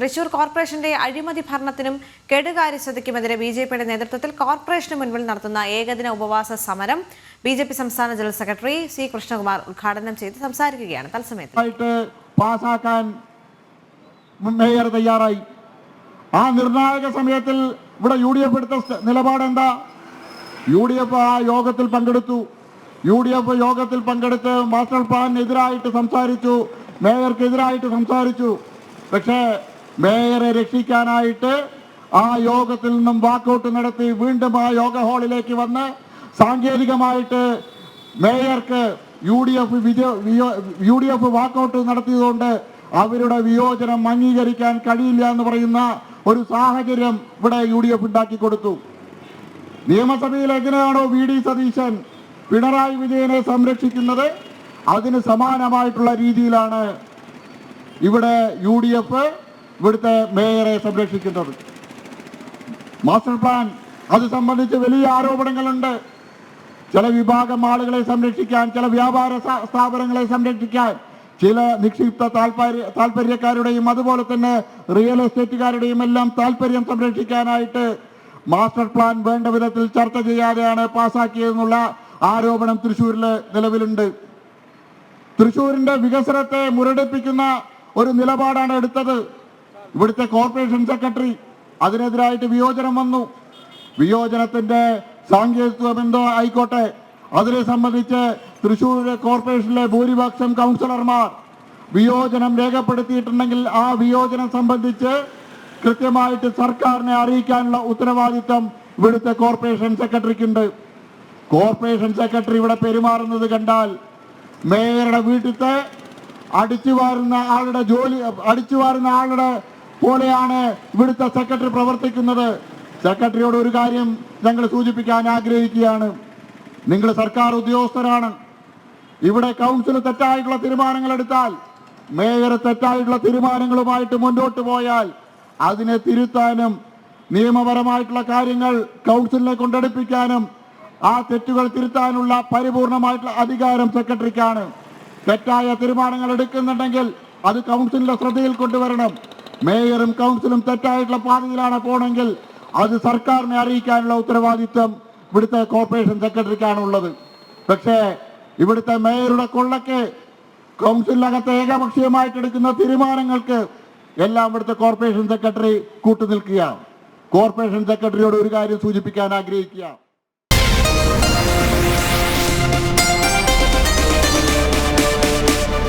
തൃശൂർ കോർപ്പറേഷന്റെ അഴിമതി ഭരണത്തിനും കെടുകാര്യസ്ഥതയ്ക്കുമെതിരെ B J പിയുടെ നേതൃത്വത്തിൽ കോർപ്പറേഷന് മുൻപിൽ നടത്തുന്ന ഏകദിന ഉപവാസ സമരം ബി ജെ പി സംസ്ഥാന ജനറൽ സെക്രട്ടറി സി കൃഷ്ണകുമാർ ഉദ്ഘാടനം ചെയ്ത് സംസാരിക്കുകയാണ്. തത്സമയത്ത് പാസാക്കാൻ തയ്യാറായി. ആ നിർണായക സമയത്തിൽ ഇവിടെ യു ഡി എഫ് എടുത്ത നിലപാട് എന്താ? യു ഡി എഫ് ആ യോഗത്തിൽ പങ്കെടുത്തു. യു ഡി എഫ് യോഗത്തിൽ പങ്കെടുത്ത് മാസ്റ്റർ പ്ലാനിനെതിരായിട്ട് സംസാരിച്ചു മേയർക്കെതിരായിട്ട് സംസാരിച്ചു. പക്ഷേ മേയറെ രക്ഷിക്കാനായിട്ട് ആ യോഗത്തിൽ നിന്നും വാക്കൗട്ട് നടത്തി വീണ്ടും ആ യോഗ ഹാളിലേക്ക് വന്ന് സാങ്കേതികമായിട്ട് മേയർക്ക് U D F U D F walkout നടത്തിയതുകൊണ്ട് അവരുടെ വിയോജനം അംഗീകരിക്കാൻ കഴിയില്ല എന്ന് പറയുന്ന ഒരു സാഹചര്യം ഇവിടെ യു ഡി എഫ് ഉണ്ടാക്കി കൊടുത്തു. നിയമസഭയിൽ എങ്ങനെയാണോ വി ഡി സതീശൻ പിണറായി വിജയനെ സംരക്ഷിക്കുന്നത്? അതിന് സമാനമായിട്ടുള്ള രീതിയിലാണ് ഇവിടെ യു ഡി എഫ് ഇവിടുത്തെ മേയറെ സംരക്ഷിക്കുന്നത് മാസ്റ്റർ പ്ലാൻ അത് സംബന്ധിച്ച് വലിയ ആരോപണങ്ങളുണ്ട്. ചില വിഭാഗം ആളുകളെ സംരക്ഷിക്കാൻ ചില വ്യാപാര സ്ഥാപനങ്ങളെ സംരക്ഷിക്കാൻ ചില നിക്ഷിപ്ത താല്പര്യ താല്പര്യക്കാരുടെയും അതുപോലെ തന്നെ റിയൽ എസ്റ്റേറ്റുകാരുടെയും എല്ലാം താല്പര്യം സംരക്ഷിക്കാനായിട്ട് മാസ്റ്റർ പ്ലാൻ വേണ്ട വിധത്തിൽ ചർച്ച ചെയ്യാതെയാണ് പാസാക്കിയതെന്നുള്ള ആരോപണം തൃശ്ശൂരിൽ നിലവിലുണ്ട്. തൃശ്ശൂരിന്റെ വികസനത്തെ മുരടിപ്പിക്കുന്ന ഒരു നിലപാടാണ് എടുത്തത്. ഇവിടുത്തെ കോർപ്പറേഷൻ സെക്രട്ടറി അതിനെതിരായിട്ട് വിയോജനം വന്നു. വിയോജനത്തിന്റെ സാങ്കേതികത്വം എന്തോ ആയിക്കോട്ടെ. അതിനെ സംബന്ധിച്ച് തൃശ്ശൂരിലെ കോർപ്പറേഷനിലെ ഭൂരിപക്ഷം കൗൺസിലർമാർ വിയോജനം രേഖപ്പെടുത്തിയിട്ടുണ്ടെങ്കിൽ ആ വിയോജനം സംബന്ധിച്ച് കൃത്യമായിട്ട് സർക്കാരിനെ അറിയിക്കാനുള്ള ഉത്തരവാദിത്വം ഇവിടുത്തെ കോർപ്പറേഷൻ സെക്രട്ടറിക്കുണ്ട് കോർപ്പറേഷൻ സെക്രട്ടറി ഇവിടെ പെരുമാറുന്നത് കണ്ടാൽ മേയറുടെ വീട്ടിലത്തെ അടിച്ചു വാരുന്ന ആളുടെ ജോലി അടിച്ചു വാരുന്ന ആളുടെ പോലെയാണ് ഇവിടുത്തെ സെക്രട്ടറി പ്രവർത്തിക്കുന്നത്. സെക്രട്ടറിയോട് ഒരു കാര്യം ഞങ്ങൾ സൂചിപ്പിക്കാൻ ആഗ്രഹിക്കുകയാണ്. നിങ്ങൾ സർക്കാർ ഉദ്യോഗസ്ഥരാണ്. ഇവിടെ കൗൺസിൽ തെറ്റായിട്ടുള്ള തീരുമാനങ്ങൾ എടുത്താൽ മേയർ തെറ്റായിട്ടുള്ള തീരുമാനങ്ങളുമായിട്ട് മുന്നോട്ട് പോയാൽ അതിനെ തിരുത്താനും നിയമപരമായിട്ടുള്ള കാര്യങ്ങൾ കൗൺസിലിനെ കൊണ്ടെടുപ്പിക്കാനും ആ തെറ്റുകൾ തിരുത്താനുള്ള പരിപൂർണമായിട്ടുള്ള അധികാരം സെക്രട്ടറിക്കാണ്. തെറ്റായ തീരുമാനങ്ങൾ എടുക്കുന്നുണ്ടെങ്കിൽ അത് കൗൺസിലിന്റെ ശ്രദ്ധയിൽ കൊണ്ടുവരണം. മേയറും കൗൺസിലും തെറ്റായിട്ടുള്ള പാതയിലാണ് പോണെങ്കിൽ അത് സർക്കാരിനെ അറിയിക്കാനുള്ള ഉത്തരവാദിത്വം ഇവിടുത്തെ കോർപ്പറേഷൻ സെക്രട്ടറിക്കാണ് ഉള്ളത്. പക്ഷേ ഇവിടുത്തെ മേയറുടെ കൊള്ളക്ക് കൗൺസിലിനകത്ത് ഏകപക്ഷീയമായിട്ട് എടുക്കുന്ന തീരുമാനങ്ങൾക്ക് എല്ലാം ഇവിടുത്തെ കോർപ്പറേഷൻ സെക്രട്ടറി കൂട്ടുനിൽക്കുകയാണ്. കോർപ്പറേഷൻ സെക്രട്ടറിയോട് ഒരു കാര്യം സൂചിപ്പിക്കാൻ ആഗ്രഹിക്കുക